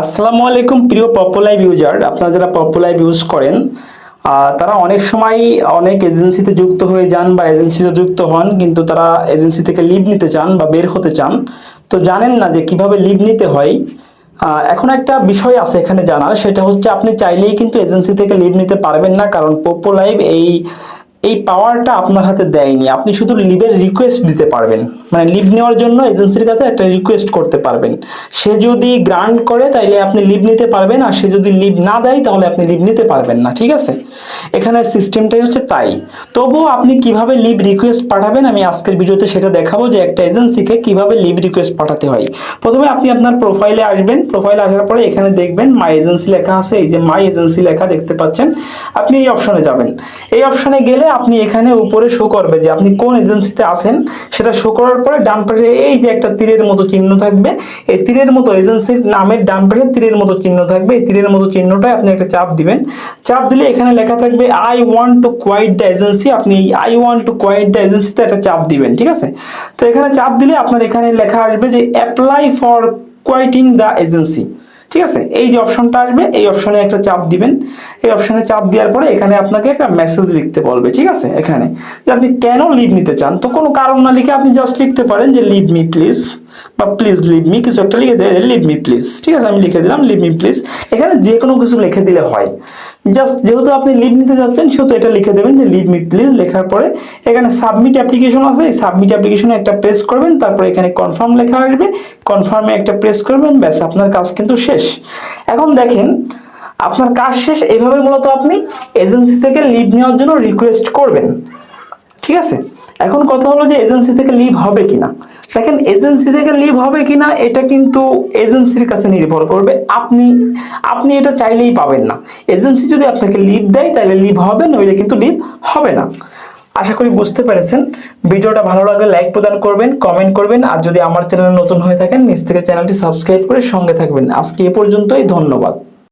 আসসালামু আলাইকুম, প্রিয় পপুলাইভ ইউজার আপনারা যারা পপুলাইভ ইউজ করেন তারা অনেক সময় অনেক এজেন্সিতে যুক্ত হয়ে যান বা এজেন্সিতে যুক্ত হন, কিন্তু তারা এজেন্সি থেকে লিভ নিতে চান বা বের হতে চান। তো জানেন না যে কীভাবে লিভ নিতে হয়। এখন একটা বিষয় আছে এখানে জানার, সেটা হচ্ছে আপনি চাইলেই কিন্তু এজেন্সি থেকে লিভ নিতে পারবেন না, কারণ পপুলাইভ এই এই পাওয়ারটা আপনার হাতে দেয়নি। আপনি শুধু লিভের রিকোয়েস্ট দিতে পারবেন। মানে লিভ নেওয়ার জন্য এজেন্সির কাছে একটা রিকোয়েস্ট করতে পারবেন। সে যদি গ্রান্ট করে, তাইলে আপনি লিভ নিতে পারবেন। আর সে যদি লিভ না দেয়, তাহলে আপনি লিভ নিতে পারবেন না। ঠিক আছে? এখানে সিস্টেমটাই হচ্ছে তাই। তবুও আপনি কীভাবে লিভ রিকোয়েস্ট পাঠাবেন? আমি আজকের ভিডিওতে সেটা দেখাবো যে একটা এজেন্সিকে কীভাবে লিভ রিকোয়েস্ট পাঠাতে হয়। প্রথমে আপনি আপনার প্রোফাইলে আসবেন। প্রোফাইলে আসার পরে এখানে দেখবেন মাই এজেন্সি লেখা আছে। এই যে মাই এজেন্সি লেখা দেখতে পাচ্ছেন। আপনি এই অপশনে যাবেন। এই অপশনে গেলে আপনি এখানে উপরে শো করবে যে আপনি কোন এজেন্সিতে আছেন, সেটা শো করার পরে ডান পাশে এই যে একটা তীরের মতো চিহ্ন থাকবে, এই তীরের মতো এজেন্সির নামের ডান পাশে তীরের মতো চিহ্ন থাকবে, এই তীরের মতো চিহ্নটায় আপনি একটা চাপ দিবেন। চাপ দিলে এখানে লেখা থাকবে I want to quit the agency আপনি I want to quit the এজেন্সিতে একটা চাপ দিবেন, ঠিক আছে? তো এখানে চাপ দিলে আপনার এখানে লেখা আসবে যে apply for quitting the agency ঠিক আছে? এই যে অপশনটা আসবে, এই অপশনে একটা চাপ দিবেন। এই অপশনে চাপ দেওয়ার পরে এখানে আপনাকে একটা মেসেজ লিখতে বলবে, ঠিক আছে? এখানে। যে আপনি কেন লিভ নিতে চান? তো কোনো কারণ না লিখে আপনি জাস্ট লিখতে পারেন যে লিভ মি প্লিজ বা প্লিজ লিভ মি কিছু একটা লিখে দেয় লিভ মি প্লিজ ঠিক আছে? আমি লিখে দিলাম লিভ মি প্লিজ এখানে যে কোনো কিছু লিখে দিলে হয়। জাস্ট যেহেতু আপনি লিভ নিতে যাচ্ছেন, সেহেতু এটা লিখে দেবেন যে লিভ মি প্লিজ লেখার পরে এখানে সাবমিট অ্যাপ্লিকেশন আছে। এই সাবমিট অ্যাপ্লিকেশনে একটা প্রেস করবেন, তারপরে এখানে কনফার্ম লেখা আসবে। কনফার্মে একটা প্রেস করবেন, ব্যাস, আপনার কাজ কিন্তু শেষ। এখন দেখেন, আপনার কাজ শেষ, এভাবে মূলত আপনি এজেন্সি থেকে লিভ নেওয়ার জন্য রিকোয়েস্ট করবেন। ঠিক আছে? এখন কথা হলো যে এজেন্সি থেকে লিভ হবে কিনা। দেখেন এজেন্সি থেকে লিভ হবে কিনা, এটা কিন্তু এজেন্সির কাছে নির্ভর করবে। আপনি আপনি এটা চাইলেই পাবেন না। এজেন্সি যদি আপনাকে লিভ দেয়, তাহলে লিভ হবে, নইলে কিন্তু লিভ হবে না। আশা করি বুঝতে পেরেছেন। ভিডিওটা ভালো লাগলে লাইক প্রদান করবেন কমেন্ট করবেন, আর যদি আমার চ্যানেলে নতুন হয়ে থাকেন নিচ থেকে চ্যানেলটি সাবস্ক্রাইব করে সঙ্গে থাকবেন। আজকে এ পর্যন্তই, ধন্যবাদ।